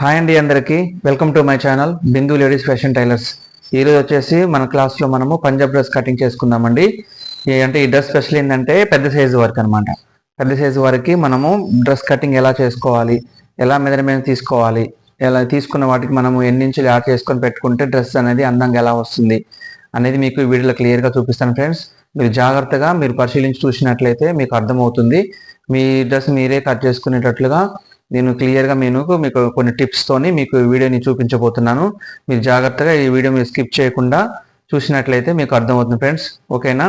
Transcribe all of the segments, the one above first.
Hi అండి అందరికీ. Welcome to my channel Bindu ladies fashion tailors ఈరోజు వచ్చేసి మన క్లాస్లో మనము పంజాబ్ డ్రెస్ కటింగ్ చేసుకుందామండి. ఏ- అంటే ఈ డ్రెస్ స్పెషల్ ఏంటంటే పెద్ద సైజు వర్క్ అనమాట పెద్ద సైజు వరకు మనము డ్రెస్ కటింగ్ ఎలా చేసుకోవాలి ఎలా మెజర్మెంట్ తీసుకోవాలి ఎలా తీసుకున్న వాటికి మనము ఎన్ని ఇంచులు యాడ్ చేసుకొని పెట్టుకుంటే డ్రెస్ అనేది అందంగా ఎలా వస్తుంది అనేది మీకు వీడియోలో క్లియర్గా చూపిస్తాను ఫ్రెండ్స్ మీరు జాగ్రత్తగా మీరు పరిశీలించి చూసినట్లయితే మీకు అర్థమవుతుంది. మీ డ్రెస్ మీరే కట్ చేసుకునేటట్లుగా నేను క్లియర్గా మీకు మీకు కొన్ని టిప్స్ తోని మీకు ఈ వీడియోని చూపించబోతున్నాను. మీరు జాగ్రత్తగా ఈ వీడియో మీరు స్కిప్ చేయకుండా చూసినట్లయితే మీకు అర్థమవుతుంది ఫ్రెండ్స్ ఓకేనా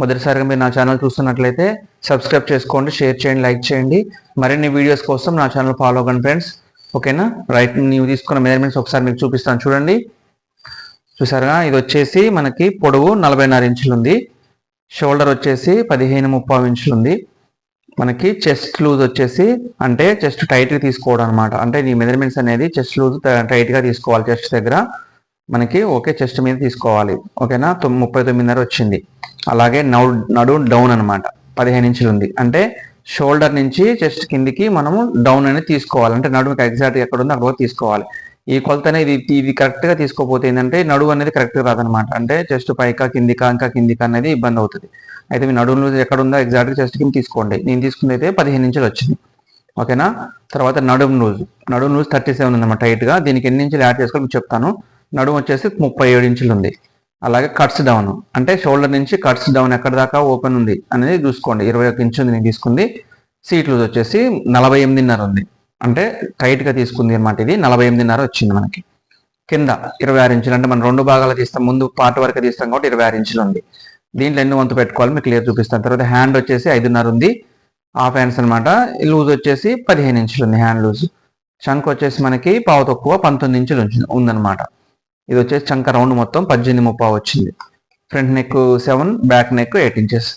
మొదటిసారిగా మీరు నా ఛానల్ చూస్తున్నట్లయితే సబ్స్క్రైబ్ చేసుకోండి షేర్ చేయండి లైక్ చేయండి. మరిన్ని వీడియోస్ కోసం నా ఛానల్ ఫాలో అవ్వండి ఫ్రెండ్స్ ఓకేనా రైట్ నీవు తీసుకున్న మెజర్మెంట్స్ ఒకసారి మీకు చూపిస్తాను చూడండి. చూసారుగా? ఇది వచ్చేసి మనకి పొడవు నలభైన్నర ఇంచులు ఉంది షోల్డర్ వచ్చేసి పదిహేను ముప్పావు ఇంచులు ఉంది మనకి చెస్ట్ లూజ్ వచ్చేసి అంటే చెస్ట్ టైట్గా తీసుకోవడం అనమాట అంటే ఈ మెజర్మెంట్స్ అనేది చెస్ట్ లూజ్ టైట్గా తీసుకోవాలి చెస్ట్ దగ్గర. మనకి ఓకే చెస్ట్ మీద తీసుకోవాలి. ఓకేనా? ముప్పై తొమ్మిదిన్నర వచ్చింది. అలాగే నడు నడు డౌన్ అనమాట పదిహేను ఇంచులు ఉంది. అంటే షోల్డర్ నుంచి చెస్ట్ కిందికి మనము డౌన్ అనేది తీసుకోవాలి. అంటే నడుము ఎగ్జాక్ట్ ఎక్కడ ఉందో అక్కడ తీసుకోవాలి. ఈ కొలత అనేది ఇది కరెక్ట్గా తీసుకోపోతే తీసుకోకపోతే ఏంటంటే నడువు అనేది కరెక్ట్గా రాదనమాట అంటే చెస్ట్ పైకా కిందికా ఇంకా కిందికా అనేది ఇబ్బంది అవుతుంది. అయితే మీ నడుము ఎక్కడ ఉందో ఎగ్జాక్ట్గా చెస్ట్ కింద తీసుకోండి. నేను తీసుకుంది అయితే పదిహేను ఇంచులు వచ్చింది. ఓకేనా? తర్వాత నడుము లూజ్ నడుము లూజ్ థర్టీ సెవెన్ ఉందన్నమాట టైట్గా దీనికి ఎన్ని ఇంచులు యాడ్ చేసుకోవాలి మీకు చెప్తాను. నడుము వచ్చేసి ముప్పై ఏడు ఇంచులు ఉంది. అలాగే కట్స్ డౌన్ అంటే షోల్డర్ నుంచి కట్స్ డౌన్ ఎక్కడ దాకా ఓపెన్ ఉంది అనేది చూసుకోండి. ఇరవై ఒక ఇంచు ఉంది నేను తీసుకుంది. సీట్ లూజ్ వచ్చేసి నలభై ఎనిమిదిన్నర ఉంది. అంటే టైట్గా తీసుకుంది అనమాట ఇది. నలభై ఎనిమిదిన్నర వచ్చింది మనకి. కింద ఇరవై ఆరు ఇంచులు అంటే మనం రెండు భాగాలు తీస్తాం. ముందు పార్ట్ వరకు తీస్తాం కాబట్టి ఇరవై ఆరు ఇంచులు ఉంది. దీంట్లో ఎన్ని వంతు పెట్టుకోవాలి మీకు క్లియర్ చూపిస్తాను. తర్వాత హ్యాండ్ వచ్చేసి ఐదున్నర ఉంది. హాఫ్ హ్యాండ్స్ అనమాట లూజ్ వచ్చేసి పదిహేను ఇంచులు ఉంది హ్యాండ్ లూజ్ చంక్ వచ్చేసి మనకి పావు తక్కువ పంతొమ్మిది ఇంచులు ఉందన్నమాట. ఇది వచ్చేసి చంక రౌండ్ మొత్తం పద్దెనిమిది ముప్పావు వచ్చింది. Front neck seven back neck eight inches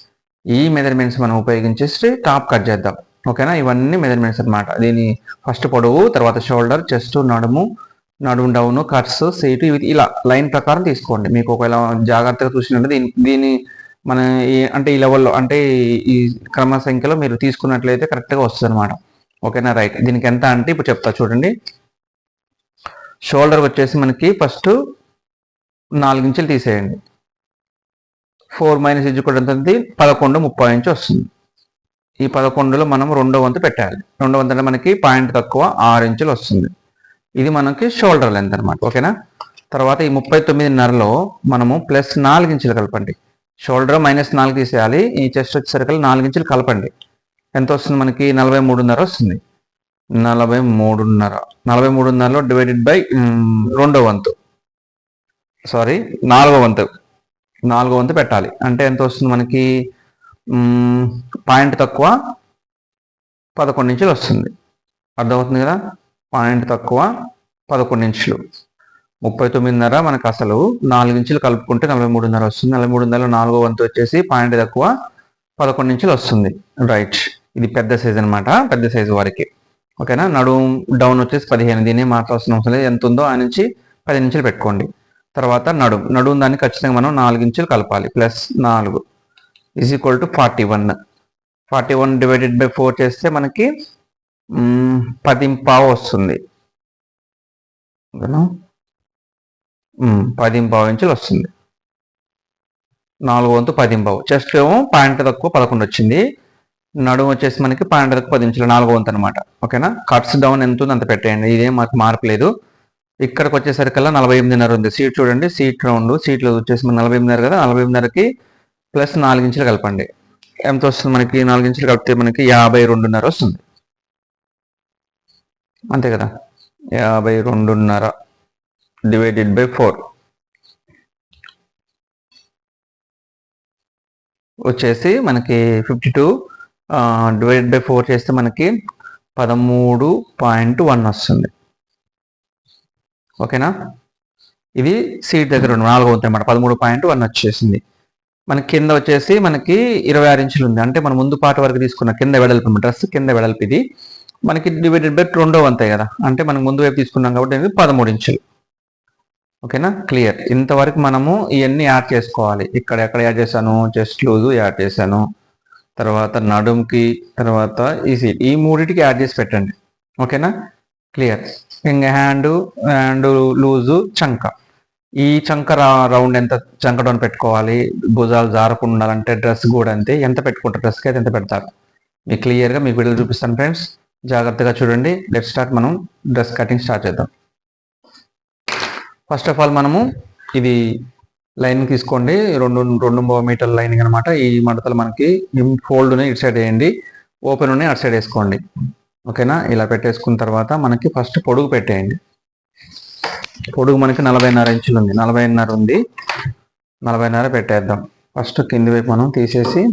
ఈ మెజర్మెంట్స్ మనం ఉపయోగించేసి టాప్ కట్ చేద్దాం. ఓకేనా? ఇవన్నీ మెజర్మెంట్స్ అనమాట దీని ఫస్ట్ పొడవు తర్వాత షోల్డర్ చెస్ట్ నడుము నడుము డౌను కట్స్ సీటు ఇవి ఇలా లైన్ ప్రకారం తీసుకోండి. మీకు ఒకవేళ జాగ్రత్తగా చూసినట్టు దీని దీని మన ఈ- అంటే ఈ లెవెల్లో అంటే ఈ- క్రమ సంఖ్యలో మీరు తీసుకున్నట్లయితే కరెక్ట్గా వస్తుంది అనమాట ఓకేనా? రైట్. దీనికి ఎంత అంటే ఇప్పుడు చెప్తా చూడండి. షోల్డర్ వచ్చేసి మనకి ఫస్ట్ నాలుగు ఇంచులు తీసేయండి. ఫోర్ మైనస్ ఇజ్జు కూడా ఎంత పదకొండు ముప్పై ఇంచు వస్తుంది. ఈ పదకొండులో మనం రెండో వంతు పెట్టాలి. రెండో వంతు అంటే మనకి పాయింట్ తక్కువ ఆరు ఇంచులు వస్తుంది. ఇది మనకి షోల్డర్ లెంత్ అనమాట ఓకేనా? తర్వాత ఈ ముప్పై తొమ్మిదిన్నరలో మనము ప్లస్ నాలుగు ఇంచులు కలపండి. షోల్డర్ మైనస్ నాలుగు తీసేయాలి. ఈ చెస్ట్ వచ్చేసరికి నాలుగు ఇంచులు కలపండి. ఎంత వస్తుంది మనకి? నలభై మూడున్నర వస్తుంది. నలభై మూడున్నర. నలభై మూడున్నరలో డివైడెడ్ బై రెండో వంతు. సారీ నాలుగో వంతు. నాలుగో వంతు పెట్టాలి. అంటే ఎంత వస్తుంది మనకి? పాయింట్ తక్కువ పదకొండు ఇంచులు వస్తుంది. అర్థమవుతుంది కదా? పాయింట్ తక్కువ పదకొండు ఇంచులు. ముప్పై తొమ్మిదిన్నర మనకు అసలు నాలుగు ఇంచులు కలుపుకుంటే నలభై మూడున్నర వస్తుంది. నలభై మూడున్నర నాలుగో వంతు వచ్చేసి పాయింట్ తక్కువ పదకొండు ఇంచులు వస్తుంది. రైట్. ఇది పెద్ద సైజ్ అనమాట పెద్ద సైజు వారికి. ఓకేనా? నడుము డౌన్ వచ్చేసి పదిహేను. దీన్ని మార్చాల్సిన అవసరం లేదు. ఎంత ఉందో ఆ నుంచి పది ఇంచులు పెట్టుకోండి. తర్వాత నడుము. నడుము దాన్ని ఖచ్చితంగా మనం నాలుగు ఇంచులు కలపాలి. ప్లస్ నాలుగు. Is equal to forty one forty one divided by four చేస్తే మనకి మ్మ్, పది పావు వస్తుంది. పదింపావు మ్మ్, పావు ఇంచులు వస్తుంది. నాలుగు వంతు పదింపావు చెస్ట్ ఏమో పాయింట్ తక్కువ పదకొండు వచ్చింది. నడుము వచ్చేసి మనకి పాయింట్ తక్కువ పది ఇంచులు నాలుగు వంతు అనమాట ఓకేనా? కట్స్ డౌన్ ఎంత ఉంది అంత పెట్టేయండి. ఇదేం మాకు మార్పు లేదు. ఇక్కడికి వచ్చేసరికల్లా నలభై ఎనిమిదిన్నర ఉంది. సీట్ చూడండి. సీట్ రౌండ్ సీట్లు వచ్చేసి నలభై ఎనిమిదిన్నర కదా? నలభై ఎనిమిదిన్నరకి ప్లస్ నాలుగు ఇంచులు కలపండి. ఎంత వస్తుంది మనకి? నాలుగు ఇంచులు కలిపితే మనకి యాభై రెండున్నర వస్తుంది. అంతే కదా? యాభై రెండున్నర డివైడెడ్ బై ఫోర్ వచ్చేసి మనకి fifty two divided by four చేస్తే మనకి పదమూడు పాయింట్ వన్ వస్తుంది. ఓకేనా? ఇది సీట్ దగ్గర ఉన్న నాలుగు వంతు అనమాట పదమూడు పాయింట్ వన్ వచ్చేసింది. మనకి కింద వచ్చేసి మనకి ఇరవై ఆరు ఇంచులు ఉంది. అంటే మన ముందు పాట వరకు తీసుకున్న కింద వెడల్పు డ్రెస్ కింద వెడల్పు ఇది. మనకి డివైడెడ్ బై రెండో వంతే కదా. అంటే మనం ముందు వైపు తీసుకున్నాం కాబట్టి పదమూడు ఇంచులు. ఓకేనా? క్లియర్ ఇంతవరకు మనము ఇవన్నీ యాడ్ చేసుకోవాలి. ఇక్కడ ఎక్కడ యాడ్ చేశాను? చెస్ట్ లూజు యాడ్ చేశాను. తర్వాత నడుంకి తర్వాత ఈ సీట్ ఈ మూడింటికి యాడ్ చేసి పెట్టండి. ఓకేనా? క్లియర్ ఇంకా హ్యాండ్ హ్యాండ్ లూజు చంక. ఈ చంక రౌండ్ ఎంత చంక పెట్టుకోవాలి? భుజాలు జారకుండా ఉండాలంటే డ్రెస్ కూడా అంతే. ఎంత పెట్టుకుంటారు డ్రెస్కి అయితే ఎంత పెడతారు? మీకు క్లియర్గా మీకు వీడియో చూపిస్తాను ఫ్రెండ్స్. జాగ్రత్తగా చూడండి. లెట్ స్టార్ట్ మనం డ్రెస్ కటింగ్ స్టార్ట్ చేద్దాం. ఫస్ట్ ఆఫ్ ఆల్ మనము ఇది లైన్ తీసుకోండి. రెండు రెండు మీటర్ లైనింగ్ అనమాట ఈ మడతలు మనకి ఫోల్డ్ ఇటు సైడ్ వేయండి. ఓపెన్ ఉన్నాయి. అటు సైడ్ వేసుకోండి. ఓకేనా? ఇలా పెట్టేసుకున్న తర్వాత మనకి ఫస్ట్ పొడుగు పెట్టేయండి. పొడుగు మనకి నలభైన్నర ఇంచులు ఉంది. నలభైన్నర ఉంది. నలభైన్నర పెట్టేద్దాం. ఫస్ట్ కింది వైపు మనం తీసేసి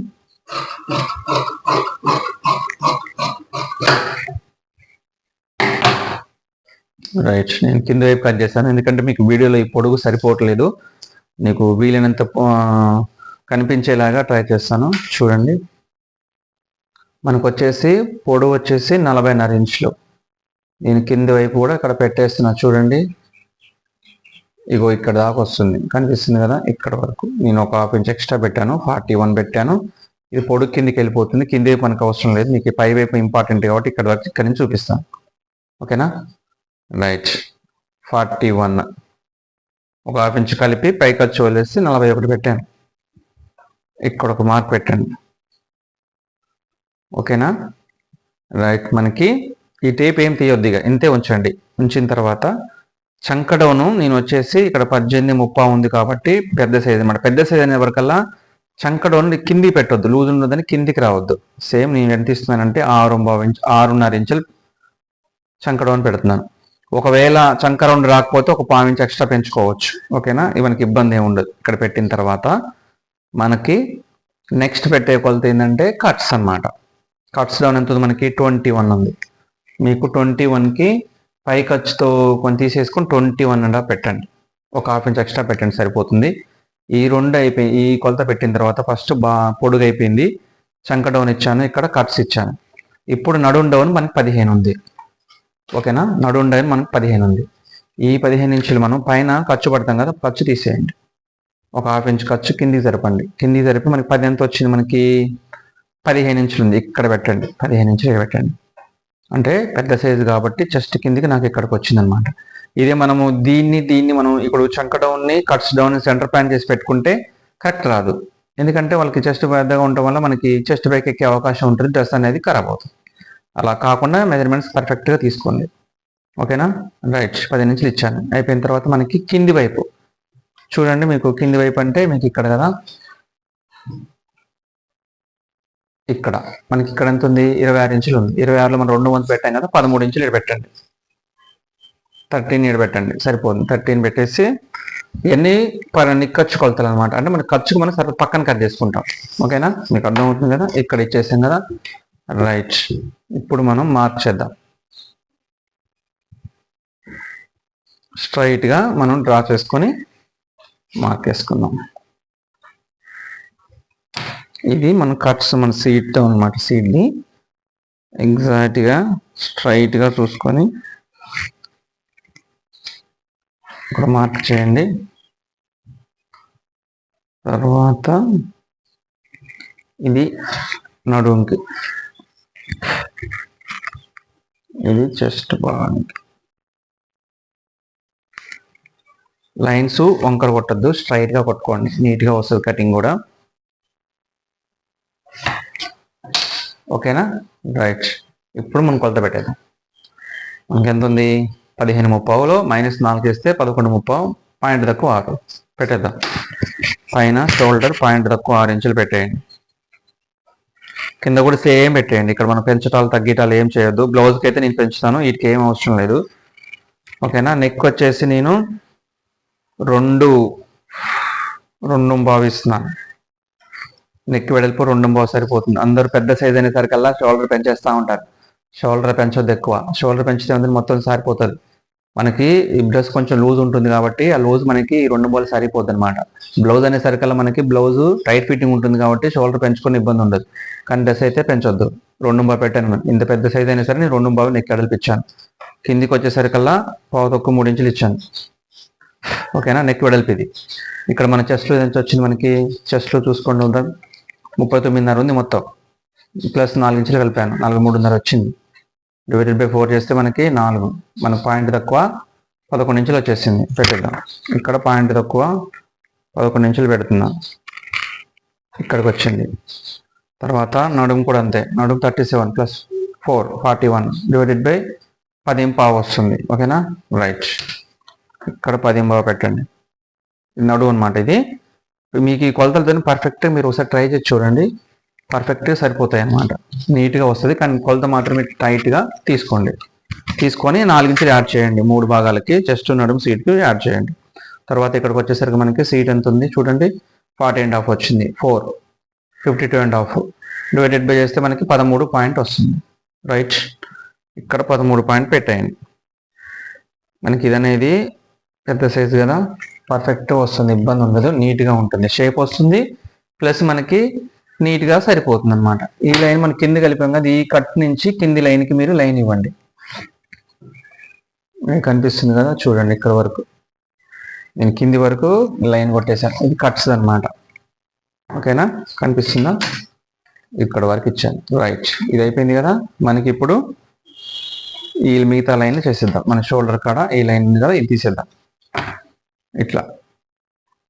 రైట్ నేను కింద వైపు కట్ చేశాను. ఎందుకంటే మీకు వీడియోలో ఈ పొడుగు సరిపోవట్లేదు. నీకు వీలైనంత కనిపించేలాగా ట్రై చేస్తాను. చూడండి. మనకు వచ్చేసి పొడవు వచ్చేసి నలభైన్నర ఇంచులు. నేను కింది వైపు కూడా ఇక్కడ పెట్టేస్తున్నా. చూడండి. ఇగో ఇక్కడ దాకా వస్తుంది. కనిపిస్తుంది కదా? ఇక్కడ వరకు. నేను ఒక హాఫ్ ఇంచ్ ఎక్స్ట్రా పెట్టాను. ఫార్టీ వన్ పెట్టాను. ఇది పొడుగు కిందికి వెళ్ళిపోతుంది. కింద వైపు మనకు అవసరం లేదు. మీకు పై వైపు ఇంపార్టెంట్ కాబట్టి ఇక్కడ వరకు ఇక్కడ నుంచి చూపిస్తాను. ఓకేనా? రైట్. Forty one. ఒక హాఫ్ ఇంచ్ కలిపి పై ఖర్చు వదిలేసి నలభై ఒకటి పెట్టాను. ఇక్కడ ఒక మార్క్ పెట్టండి. ఓకేనా? రైట్. మనకి ఈ టేప్ ఏం తీయొద్దిగా ఇక. ఇంతే ఉంచండి. ఉంచిన తర్వాత చంకడౌను నేను వచ్చేసి ఇక్కడ పద్దెనిమిది ముప్పా ఉంది కాబట్టి పెద్ద సైజ్ అనమాట పెద్ద సైజ్ అనే వరకల్లా చంకడౌన్ కింది పెట్టొద్దు. లూజ్ ఉండదని కిందికి రావద్దు. సేమ్ నేను ఎంత ఇస్తున్నానంటే ఆరు ఇంచ్ ఆరున్నర ఇంచులు చంకడౌన్ పెడుతున్నాను. ఒకవేళ చంకరౌండ్ రాకపోతే ఒక పావు ఇంచ్ ఎక్స్ట్రా పెంచుకోవచ్చు. ఓకేనా? ఇవనికి ఇబ్బంది ఏమి ఉండదు. ఇక్కడ పెట్టిన తర్వాత మనకి నెక్స్ట్ పెట్టే కొలత ఏంటంటే కట్స్ అన్నమాట. కట్స్ డౌన్ ఎంత ఉంది? మనకి ట్వంటీ వన్ ఉంది. మీకు ట్వంటీ వన్కి పై ఖర్చుతో కొన్ని తీసేసుకొని ట్వంటీ వన్ అండ్ పెట్టండి. ఒక హాఫ్ ఇంచ్ ఎక్స్ట్రా పెట్టండి సరిపోతుంది. ఈ రెండు అయిపోయి ఈ కొలత పెట్టిన తర్వాత ఫస్ట్ బా పొడుగు అయిపోయింది. చంక డౌన్ ఇచ్చాను ఇక్కడ కట్స్ ఇచ్చాను. ఇప్పుడు నడుం డౌన్ మనకి పదిహేను ఉంది. ఓకేనా? నడుం డౌన్ మనకి పదిహేను ఉంది. ఈ పదిహేను ఇంచులు మనం పైన ఖర్చు పడతాం కదా ఖర్చు తీసేయండి. ఒక హాఫ్ ఇంచ్ ఖర్చు కిందికి జరపండి. కిందికి జరిపి మనకి పది ఎంత వచ్చింది? మనకి పదిహేను ఇంచులు ఉంది. ఇక్కడ పెట్టండి. పదిహేను ఇంచులు ఇక్కడ పెట్టండి. అంటే పెద్ద సైజు కాబట్టి చెస్ట్ కిందికి నాకు ఇక్కడికి వచ్చింది అనమాట ఇదే మనము దీన్ని దీన్ని మనం ఇప్పుడు చంక డౌన్ని కట్స్ డౌన్ సెంటర్ ప్లాన్ చేసి పెట్టుకుంటే కరెక్ట్ రాదు. ఎందుకంటే వాళ్ళకి చెస్ట్ పెద్దగా ఉండటం వల్ల మనకి చెస్ట్ బ్రేక్ ఎక్కే అవకాశం ఉంటుంది డ్రెస్ అనేది ఖరాబ్ అవుతుంది. అలా కాకుండా మెజర్మెంట్స్ పర్ఫెక్ట్గా తీసుకోండి. ఓకేనా? రైట్ పది నిమిషాలు ఇచ్చాను. అయిపోయిన తర్వాత మనకి కింది వైపు. చూడండి మీకు కింది వైపు అంటే మీకు ఇక్కడ కదా. ఇక్కడ. మనకి ఇక్కడ ఎంత ఉంది? ఇరవై ఆరు ఇంచులు ఉంది. ఇరవై ఆరులో మనం రెండు వంతు పెట్టాం కదా పదమూడు ఇంచులు ఇక్కడ పెట్టండి. థర్టీన్ ఇక్కడ పెట్టండి. సరిపోతుంది. థర్టీన్ పెట్టేసి ఇవన్నీ పర్ ఖర్చు కొలతలు అనమాట అంటే మన ఖర్చుకు మనం సరే పక్కన కట్ చేసుకుంటాం. ఓకేనా? మీకు అర్థమవుతుంది కదా? ఇక్కడ ఇచ్చేసాం కదా? రైట్. ఇప్పుడు మనం మార్క్ చేద్దాం మనం డ్రా చేసుకొని మార్క్ వేసుకుందాం ఇది మన కట్స్ మన సీట్ అనమాట సీడ్ని ఎగ్జాక్ట్ స్ట్రైట్గా స్ట్రైట్గా చూసుకొని ఇక్కడ మార్క్ చేయండి. తర్వాత ఇది నడుంకి. ఇది చెస్ట్ భాగానికి లైన్స్ వంకర కొట్టద్దు స్ట్రైట్గా కొట్టుకోండి. నీట్గా వస్తుంది కటింగ్ కూడా. ఓకేనా? రైట్. ఇప్పుడు మనం కొలత పెట్టేద్దాం. మనకి ఎంత ఉంది పదిహేను ముప్పావులో మైనస్ నాలుగు చేస్తే పదకొండు ముప్పావు పాయింట్ తక్కువ ఆరు. పెట్టేద్దాం. పైన షోల్డర్ పాయింట్ తక్కువ ఆరు ఇంచులు పెట్టేయండి. కింద కూడా సేమ్ పెట్టేయండి. ఇక్కడ మనం పెంచటాలు తగ్గటాలు ఏం చేయొద్దు. బ్లౌజ్కి అయితే నేను పెంచుతాను. వీటికి ఏం అవసరం లేదు. ఓకేనా? నెక్ వచ్చేసి నేను రెండు రెండు భావిస్తున్నాను నెక్ వెడల్పు రెండు బాగా సరిపోతుంది. అందరూ పెద్ద సైజ్ అనేసరికల్లా షోల్డర్ పెంచేస్తూ ఉంటారు. షోల్డర్ పెంచొద్దు ఎక్కువ. షోల్డర్ పెంచితే అందులో మొత్తం సారిపోతుంది మనకి ఈ డ్రెస్ కొంచెం లూజ్ ఉంటుంది కాబట్టి ఆ లూజ్ మనకి ఈ రెండు బాల్ సరిపోద్ది అనమాట బ్లౌజ్ అనేసరికల్లా మనకి బ్లౌజ్ టైట్ ఫిట్టింగ్ ఉంటుంది కాబట్టి షోల్డర్ పెంచుకొని ఇబ్బంది ఉండదు. కానీ డ్రెస్ అయితే పెంచొద్దు. రెండు బాగా పెట్టాను. ఇంత పెద్ద సైజ్ అయినా సరే నేను రెండు బాగా నెక్ వెడల్పిచ్చాను కిందికి వచ్చేసరికల్లా పావు తక్కువ మూడు ఇంచులు ఇచ్చాను. ఓకేనా? నెక్ వెడల్పు ఇది. ఇక్కడ మన చెస్ట్లో నుంచి వచ్చింది మనకి? చెస్ట్లో చూసుకోండి ఉందా? ముప్పై తొమ్మిదిన్నర ఉంది మొత్తం. ప్లస్ నాలుగు ఇంచులు కలిపాను. నాలుగు మూడున్నర వచ్చింది. డివైడెడ్ బై ఫోర్ చేస్తే మనకి నాలుగు. మన పాయింట్ తక్కువ పదకొండు ఇంచులు వచ్చేసింది. పెట్టేద్దాం. ఇక్కడ పాయింట్ తక్కువ పదకొండు ఇంచులు పెడుతున్నాం. ఇక్కడికి వచ్చింది. తర్వాత నడుము కూడా అంతే. నడుము thirty seven plus four forty one divided by పది పావు వస్తుంది. ఓకేనా? రైట్ ఇక్కడ పది పావు పెట్టండి. ఇది నడువు అనమాట ఇది. మీకు ఈ కొలతలతో పర్ఫెక్ట్ మీరు ఒకసారి ట్రై చేసి చూడండి. పర్ఫెక్ట్గా సరిపోతాయి అన్నమాట. నీట్గా వస్తుంది కానీ కొలత మాత్రమే టైట్గా తీసుకోండి. తీసుకొని నాలుగించులు యాడ్ చేయండి మూడు భాగాలకి. చెస్ట్ నడుము సీట్కి యాడ్ చేయండి. తర్వాత ఇక్కడికి వచ్చేసరికి మనకి సీట్ ఎంత ఉంది చూడండి. ఫార్టీ అండ్ హాఫ్ వచ్చింది. Four fifty two and half divided by చేస్తే మనకి పదమూడు పాయింట్ వస్తుంది. రైట్ ఇక్కడ పదమూడు పాయింట్ పెట్టాయండి. మనకి ఇది అనేది పెద్ద సైజు కదా. పర్ఫెక్ట్ వస్తుంది ఇబ్బంది ఉండదు నీట్గా ఉంటుంది. షేప్ వస్తుంది ప్లస్ మనకి నీట్గా సరిపోతుంది అనమాట ఈ లైన్ మనం కింద కలిపాం కదా ఈ కట్ నుంచి కింది లైన్కి మీరు లైన్ ఇవ్వండి. కనిపిస్తుంది కదా చూడండి ఇక్కడ వరకు. నేను కింది వరకు లైన్ కొట్టేశాను. ఇది కట్స్ అన్నమాట. ఓకేనా కనిపిస్తుందా? ఇక్కడ వరకు ఇచ్చాను. రైట్ ఇది అయిపోయింది కదా? మనకి ఇప్పుడు ఈ మిగతా లైన్ చేసేద్దాం. మన షోల్డర్ కాడ ఈ లైన్ కదా ఇది తీసేద్దాం. ఇట్లా.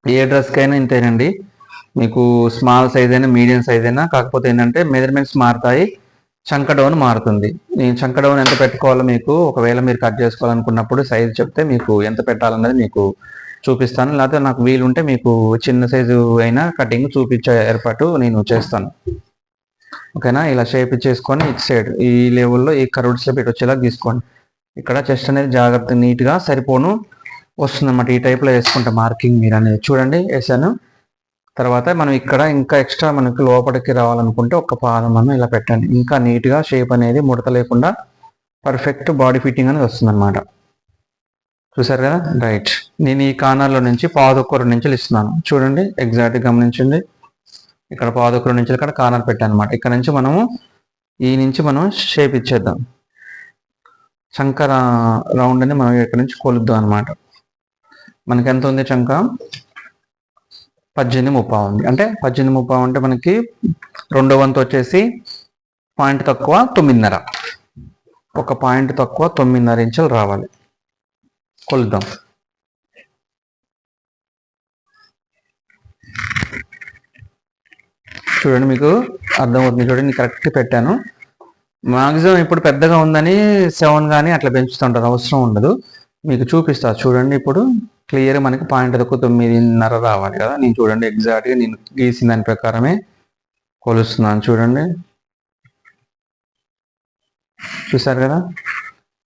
ఏ డ్రెస్కైనా ఇంతేనండి. మీకు స్మాల్ సైజ్ అయినా మీడియం సైజ్ అయినా కాకపోతే ఏంటంటే మెజర్మెంట్స్ మారుతాయి చంక డౌన్ మారుతుంది. నేను చంక డౌన్ ఎంత పెట్టుకోవాలో మీకు ఒకవేళ మీరు కట్ చేసుకోవాలనుకున్నప్పుడు సైజ్ చెప్తే మీకు ఎంత పెట్టాలన్నది మీకు చూపిస్తాను. లేకపోతే నాకు వీలుంటే మీకు చిన్న సైజు అయినా కటింగ్ చూపించే ఏర్పాటు నేను చేస్తాను. ఓకేనా? ఇలా షేప్ ఇచ్చేసుకొని ఇటు సైడ్ ఈ లెవెల్లో ఈ కర్వ్డ్ షేప్ ఇటు వచ్చేలా తీసుకోండి ఇక్కడ చెస్ట్ అనేది జాగ్రత్త నీట్గా సరిపోను. వస్తుందన్నమాట. ఈ టైప్లో వేసుకుంటే మార్కింగ్ మీరు అనేది చూడండి వేసాను తర్వాత మనం ఇక్కడ ఇంకా ఎక్స్ట్రా మనకి లోపలికి రావాలనుకుంటే ఒక పాదం మనం ఇలా పెట్టండి. ఇంకా నీట్గా షేప్ అనేది ముడత లేకుండా పర్ఫెక్ట్ బాడీ ఫిట్టింగ్ అనేది వస్తుందన్నమాట. చూసారు కదా? రైట్ నేను ఈ కార్నర్లో నుంచి పాదొక్కరు నుంచి ఇస్తున్నాను. చూడండి ఎగ్జాక్ట్ గమనించండి. ఇక్కడ పాదొక్కరు నుంచి ఇక్కడ కార్నర్ పెట్టాను అనమాట ఇక్కడ నుంచి మనము ఈ నుంచి మనం షేప్ ఇచ్చేద్దాం. శంకర రౌండ్ అని మనం ఇక్కడ నుంచి కొలుద్దాం అనమాట మనకి ఎంత ఉంది చంక? పద్దెనిమిది ముప్పై ఉంది. అంటే పద్దెనిమిది ముప్పై అంటే మనకి రెండో వంతు వచ్చేసి పాయింట్ తక్కువ తొమ్మిదిన్నర. ఒక పాయింట్ తక్కువ తొమ్మిదిన్నర ఇంచులు రావాలి. కొలుద్దాం. చూడండి మీకు అర్థమవుతుంది చూడండి కరెక్ట్ పెట్టాను. మాక్సిమం ఇప్పుడు పెద్దగా ఉందని సెవెన్ కానీ అట్లా పెంచుతుంటారు అవసరం ఉండదు. మీకు చూపిస్తా. చూడండి ఇప్పుడు క్లియర్ మనకి పాయింట్ తక్కువ తొమ్మిదిన్నర రావాలి కదా. నేను చూడండి ఎగ్జాక్ట్గా నేను గీసిన దాని ప్రకారమే కొలుస్తున్నాను. చూడండి. చూసారు కదా?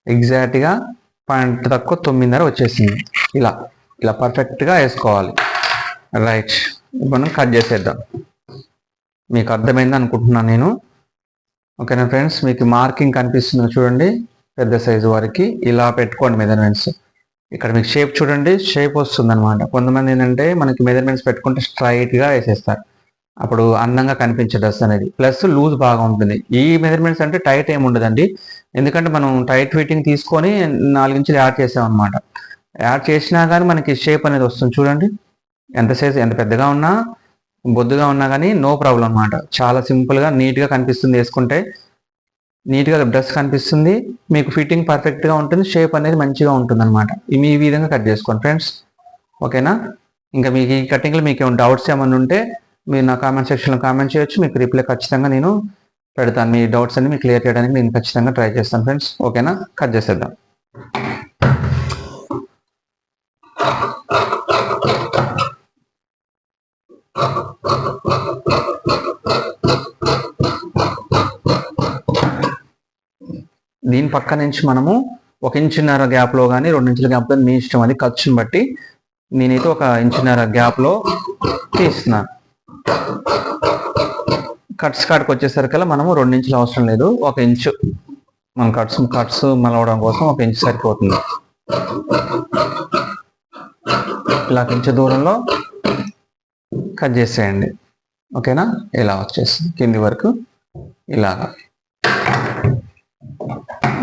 ఎగ్జాక్ట్గా పాయింట్ తక్కువ తొమ్మిదిన్నర వచ్చేసింది. ఇలా ఇలా పర్ఫెక్ట్గా వేసుకోవాలి. రైట్ మనం కట్ చేసేద్దాం. మీకు అర్థమైంది అనుకుంటున్నాను నేను. ఓకేనా ఫ్రెండ్స్ మీకు మార్కింగ్ కనిపిస్తుంది చూడండి. పెద్ద సైజు వారికి ఇలా పెట్టుకోండి మెజర్మెంట్స్ ఇక్కడ మీకు షేప్ చూడండి షేప్ వస్తుంది అనమాట కొంతమంది ఏంటంటే మనకి మెజర్మెంట్స్ పెట్టుకుంటే స్ట్రైట్గా వేసేస్తారు. అప్పుడు అందంగా కనిపించే డ్రెస్ అనేది. ప్లస్ లూజ్ బాగా ఉంటుంది. ఈ మెజర్మెంట్స్ అంటే టైట్ ఏమి ఉండదండి. ఎందుకంటే మనం టైట్ ఫిట్టింగ్ తీసుకొని నాలుగు ఇంచులు యాడ్ చేసాం అనమాట యాడ్ చేసినా కానీ మనకి షేప్ అనేది వస్తుంది. చూడండి. ఎంత సైజ్ ఎంత పెద్దగా ఉన్నా బొద్దుగా ఉన్నా కానీ నో ప్రాబ్లం అనమాట చాలా సింపుల్గా నీట్గా కనిపిస్తుంది వేసుకుంటే. నీట్గా డ్రెస్ కనిపిస్తుంది. మీకు ఫిట్టింగ్ పర్ఫెక్ట్గా ఉంటుంది. షేప్ అనేది మంచిగా ఉంటుంది అనమాట మీ ఈ విధంగా కట్ చేసుకోండి ఫ్రెండ్స్. ఓకేనా? ఇంకా మీకు ఈ కటింగ్లో మీకు ఏమైనా డౌట్స్ ఏమైనా ఉంటే మీరు నా కామెంట్ సెక్షన్లో కామెంట్ చేయొచ్చు. మీకు రిప్లై ఖచ్చితంగా నేను పెడతాను. మీ డౌట్స్ అన్ని మీకు క్లియర్ చేయడానికి నేను ఖచ్చితంగా ట్రై చేస్తాను ఫ్రెండ్స్. ఓకేనా? కట్ చేసేద్దాం. దీని పక్క నుంచి మనము ఒక ఇంచున్నర గ్యాప్లో కానీ రెండు ఇంచుల గ్యాప్లో మీ ఇష్టం అది ఖర్చుని బట్టి నేనైతే ఒక ఇంచున్నర గ్యాప్లో తీస్తున్నాను కట్స్ కాడికి వచ్చేసరికల్లా మనము రెండు ఇంచులు అవసరం లేదు. ఒక ఇంచు మన కట్స్ కట్స్ మలవడం కోసం ఒక ఇంచు సరిపోతుంది. ఇలా ఇంచు దూరంలో కట్ చేసేయండి. ఓకేనా? ఇలా వచ్చేసి కింది వరకు ఇలాగా.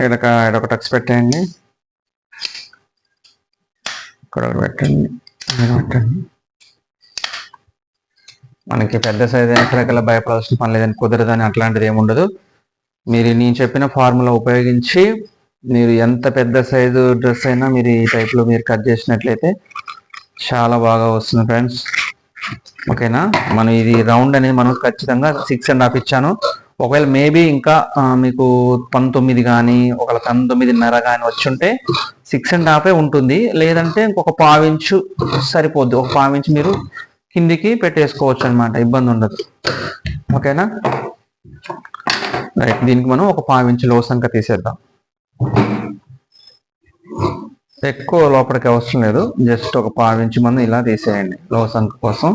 ఇడక ఇడొక టక్స్ పెట్టేయండి. ఇక్కడ ఒకటి పెట్టండి. పెట్టండి. మనకి పెద్ద సైజ్ అయినప్పటికల్లా భయపడాల్సిన పని లేదని కుదరదని అట్లాంటిది ఏముండదు ఉండదు. మీరు నేను చెప్పిన ఫార్ములా ఉపయోగించి మీరు ఎంత పెద్ద సైజు డ్రెస్ అయినా మీరు ఈ టైప్లో మీరు కట్ చేసినట్లయితే చాలా బాగా వస్తుంది ఫ్రెండ్స్ ఓకేనా మనం ఇది రౌండ్ అనేది మనం ఖచ్చితంగా సిక్స్ అండ్ హాఫ్ ఇచ్చాను. ఒకవేళ మేబీ ఇంకా మీకు పంతొమ్మిది కానీ ఒకవేళ పంతొమ్మిదిన్నర కానీ వచ్చుంటే సిక్స్ అండ్ హాఫే ఉంటుంది. లేదంటే ఇంకొక పావించు సరిపోద్ది. ఒక పావించు మీరు కిందికి పెట్టేసుకోవచ్చు అనమాట ఇబ్బంది ఉండదు. ఓకేనా? రైట్ దీనికి మనం ఒక పావించు లో సంఖ్య తీసేద్దాం. ఎక్కువ లోపలికి అవసరం లేదు. జస్ట్ ఒక పావించి మనం ఇలా తీసేయండి. లో సంఖ్య కోసం.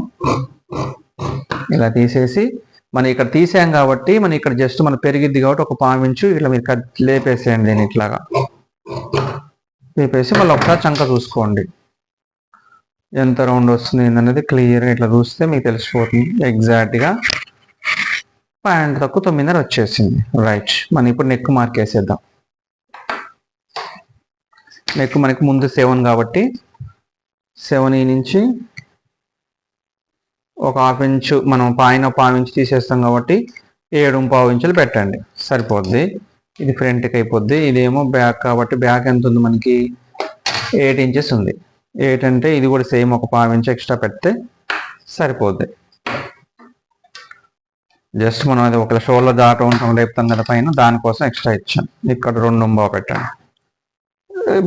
ఇలా తీసేసి మనం ఇక్కడ తీసాం కాబట్టి మనం ఇక్కడ జస్ట్ మనం పెరిగిద్ది కాబట్టి ఒక పావించు ఇట్లా మీరు కట్ లేపేసేయండి దీన్ని ఇట్లాగా. లేపేసి మళ్ళీ ఒకసారి చంక చూసుకోండి. ఎంత రౌండ్ వస్తుంది అనేది క్లియర్గా ఇట్లా చూస్తే మీకు తెలిసిపోతుంది ఎగ్జాక్ట్గా పాయింట్ తక్కువ తొమ్మిదిన్నర వచ్చేసింది. రైట్ మనం ఇప్పుడు నెక్ మార్క్ వేసేద్దాం. నెక్ మనకి ముందు సెవెన్ కాబట్టి సెవెన్ ఈ నుంచి ఒక హాఫ్ ఇంచు మనం పైన పావు ఇంచు తీసేస్తాం కాబట్టి ఏడు పావు ఇంచులు పెట్టండి. సరిపోద్ది. ఇది ఫ్రంట్కి అయిపోద్ది. ఇదేమో బ్యాక్ కాబట్టి బ్యాక్ ఎంత ఉంది మనకి? ఎయిట్ ఇంచెస్ ఉంది. ఎయిట్ అంటే ఇది కూడా సేమ్ ఒక పావు ఇంచు ఎక్స్ట్రా పెడితే సరిపోద్ది. జస్ట్ మనం అది ఒక షోల్డర్ దాట ఉంటాం లేపుతాం కదా పైన దానికోసం ఎక్స్ట్రా ఇచ్చాను ఇక్కడ రెండు బాగా పెట్టండి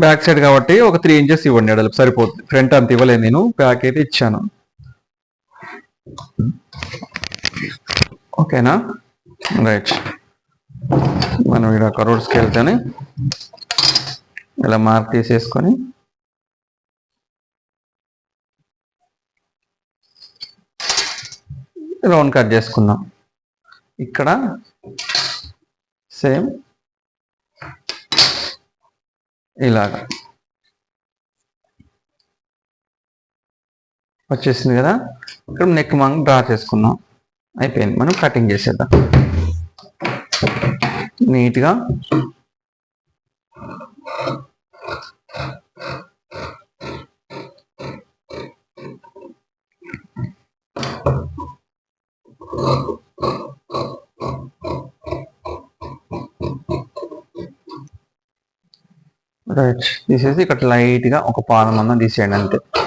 బ్యాక్ సైడ్ కాబట్టి ఒక త్రీ ఇంచెస్ ఇవ్వండి అడలు సరిపోతుంది ఫ్రంట్ అంత ఇవ్వలేదు నేను. బ్యాక్ అయితే ఇచ్చాను. ఓకేనా? రైట్. మనం ఇక్కడ కరోడ్ వెళ్తేనే ఇలా మార్క్ తీసేసుకొని రౌండ్ కట్ చేసుకుందాం. ఇక్కడ సేమ్ ఇలాగా. వచ్చేసింది కదా? ఇక్కడ నెక్ మనం డ్రా చేసుకుందాం. అయిపోయింది. మనం కటింగ్ చేసేద్దాం. నీట్గా. రైట్ తీసేసి ఇక్కడ లైట్గా ఒక పాదం అన్న తీసేయండి అంతే.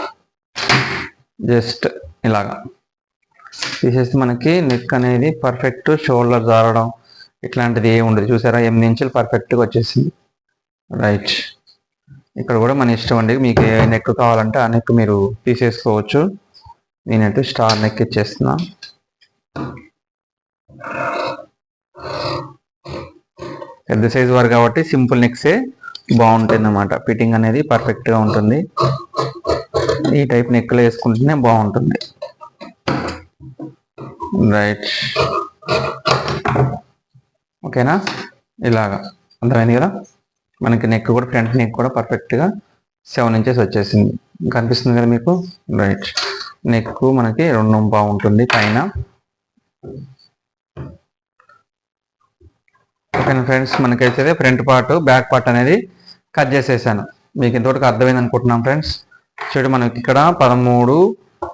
జస్ట్ ఇలాగా. తీసేసి మనకి నెక్ అనేది పర్ఫెక్ట్ షోల్డర్ జారడం ఇట్లాంటిది ఏ ఉండదు. చూసారా? ఎనిమిది ఇంచులు పర్ఫెక్ట్గా వచ్చేసింది. రైట్ ఇక్కడ కూడా మన ఇష్టం అండి. మీకు ఏ నెక్ కావాలంటే ఆ నెక్ మీరు తీసేసుకోవచ్చు. నేనైతే స్టార్ నెక్ ఇచ్చేస్తున్నా. పెద్ద సైజ్ వారు కాబట్టి సింపుల్ నెక్సే బాగుంటుంది అన్నమాట. ఫిట్టింగ్ అనేది పర్ఫెక్ట్గా ఉంటుంది. ఈ టైప్ నెక్లు వేసుకుంటేనే బాగుంటుంది. రైట్ ఓకేనా? ఇలాగా. అర్థమైంది కదా? మనకి నెక్ కూడా ఫ్రంట్ నెక్ కూడా పర్ఫెక్ట్గా సెవెన్ ఇంచెస్ వచ్చేసింది. కనిపిస్తుంది కదా మీకు? రైట్ నెక్ మనకి రెండు బాగుంటుంది పైన. ఓకేనా ఫ్రెండ్స్ మనకైతే ఫ్రంట్ పార్ట్ బ్యాక్ పార్ట్ అనేది కట్ చేసేసాను. మీకు ఇంతవరకు అర్థమైంది అనుకుంటున్నాం ఫ్రెండ్స్ చూడు మనకి ఇక్కడ పదమూడు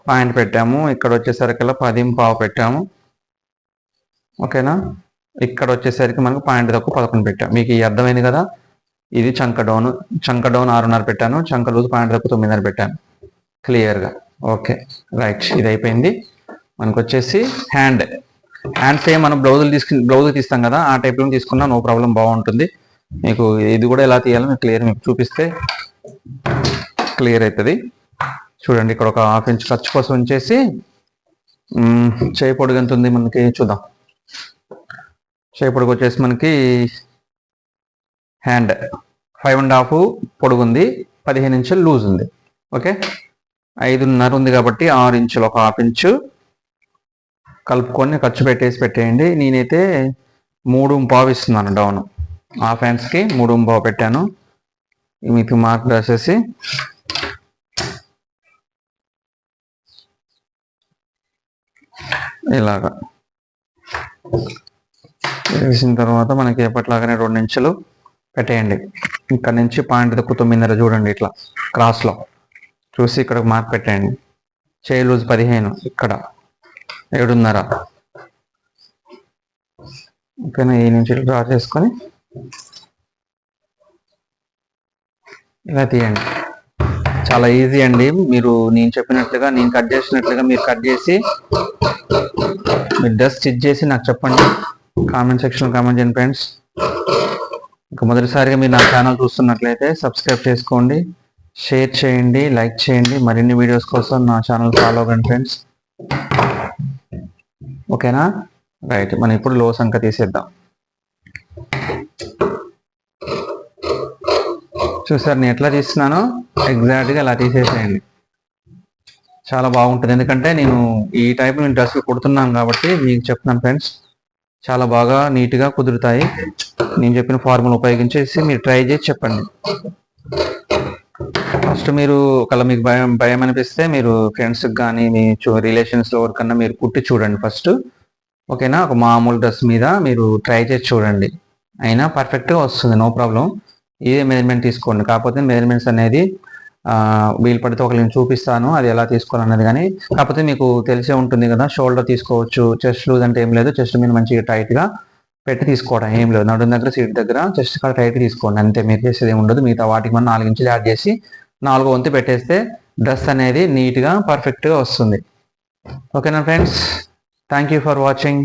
పాయింట్ పెట్టాము. ఇక్కడ వచ్చేసరికి పది పావు పెట్టాము. ఓకేనా? ఇక్కడ వచ్చేసరికి మనకు పాయింట్ తక్కువ పదకొండు పెట్టాము మీకు అర్థమైంది కదా? ఇది చంక డౌన్ చంక డౌన్ ఆరున్నర పెట్టాను. చంక లూజ్ పాయింట్ తక్కువ తొమ్మిదిన్నర పెట్టాను. క్లియర్గా. ఓకే. రైట్. ఇది అయిపోయింది మనకు వచ్చేసి హ్యాండ్. హ్యాండ్ సేమ్ మనం బ్లౌజులు తీసుకుని బ్లౌజులు తీస్తాం కదా ఆ టైప్లో తీసుకున్నా నో ప్రాబ్లం బాగుంటుంది. మీకు ఇది కూడా ఎలా తీయాలో మీకు క్లియర్ మీకు చూపిస్తే క్లియర్ అవుతుంది చూడండి ఇక్కడ ఒక హాఫ్ ఇంచ్ ఖర్చు కోసం ఉంచేసి మ్, చేయి పొడుగు ఎంత ఉంది మనకి చూద్దాం. చేయి పొడుగు వచ్చేసి మనకి హ్యాండ్ ఫైవ్ అండ్ హాఫ్ పొడుగు ఉంది పదిహేను ఇంచులు లూజ్ ఉంది. ఓకే? ఐదున్నర ఉంది కాబట్టి ఆరు ఇంచులు ఒక హాఫ్ ఇంచు. కలుపుకొని ఖర్చు పెట్టేసి పెట్టేయండి. నేనైతే మూడు పావు ఇస్తున్నాను డౌన్. హాఫ్ హ్యాండ్స్కి మూడు పావు పెట్టాను. మీకు మార్క్ రాసేసి ఇలాగా. వేసిన తర్వాత మనకి ఎప్పటిలాగానే రెండు ఇంచులు పెట్టేయండి. ఇక్కడ నుంచి పాయింట్ దగ్గర తొమ్మిదిన్నర చూడండి ఇట్లా క్రాస్లో చూసి ఇక్కడ మార్క్ పెట్టేయండి. చేయి లూజ్ పదిహేను ఇక్కడ ఏడున్నర. ఓకేనా? ఈ నుంచి డ్రా చేసుకొని ఇలా తీయండి. చాలా ఈజీ అండి. మీరు నేను చెప్పినట్లుగా నేను కట్ చేసినట్లుగా మీరు కట్ చేసి మీరు డ్రెస్ స్టిచ్ చేసి నాకు చెప్పండి. కామెంట్ సెక్షన్లో కామెంట్ చేయండి ఫ్రెండ్స్ ఇంకా మొదటిసారిగా మీరు నా ఛానల్ చూస్తున్నట్లయితే సబ్స్క్రైబ్ చేసుకోండి. షేర్ చేయండి లైక్ చేయండి. మరిన్ని వీడియోస్ కోసం నా ఛానల్ ఫాలో అవ్వండి ఫ్రెండ్స్ ఓకేనా రైట్ మనం ఇప్పుడు లో సంఖ్య తీసేద్దాం. చూసారు నేను ఎట్లా తీస్తున్నానో ఎగ్జాక్ట్గా అలా తీసేసేయండి. చాలా బాగుంటుంది. ఎందుకంటే నేను ఈ టైప్ నేను డ్రెస్ కుడుతున్నాను కాబట్టి మీకు చెప్తున్నాను ఫ్రెండ్స్ చాలా బాగా నీట్గా కుదురుతాయి. నేను చెప్పిన ఫార్ములా ఉపయోగించేసి మీరు ట్రై చేసి చెప్పండి. ఫస్ట్ మీరు ఒకవేళ మీకు భయం భయం అనిపిస్తే మీరు ఫ్రెండ్స్కి కానీ మీ రిలేషన్స్లో ఎవరికన్నా మీరు కుట్టి చూడండి ఫస్ట్ ఓకేనా ఒక మామూలు డ్రెస్ మీద మీరు ట్రై చేసి చూడండి. అయినా పర్ఫెక్ట్గా వస్తుంది నో ప్రాబ్లం ఇదే మెజర్మెంట్ తీసుకోండి. కాకపోతే మెజర్మెంట్స్ అనేది వీలు పడితే ఒక నేను చూపిస్తాను అది ఎలా తీసుకోవాలన్నది కానీ కాకపోతే మీకు తెలిసే ఉంటుంది కదా షోల్డర్ తీసుకోవచ్చు చెస్ట్ లూజ్ అంటే ఏం లేదు చెస్ట్ మీద మంచిగా టైట్గా పెట్టి తీసుకోవడం ఏం లేదు. నడుం దగ్గర సీట్ దగ్గర చెస్ట్ కాడ టైట్ తీసుకోండి. అంతే మీరు చేసేది ఉండదు. మిగతా వాటికి మనం నాలుగు ఇంచులు యాడ్ చేసి నాలుగో వంతు పెట్టేస్తే డ్రెస్ అనేది నీట్గా పర్ఫెక్ట్గా వస్తుంది. ఓకేనా friends thank you for watching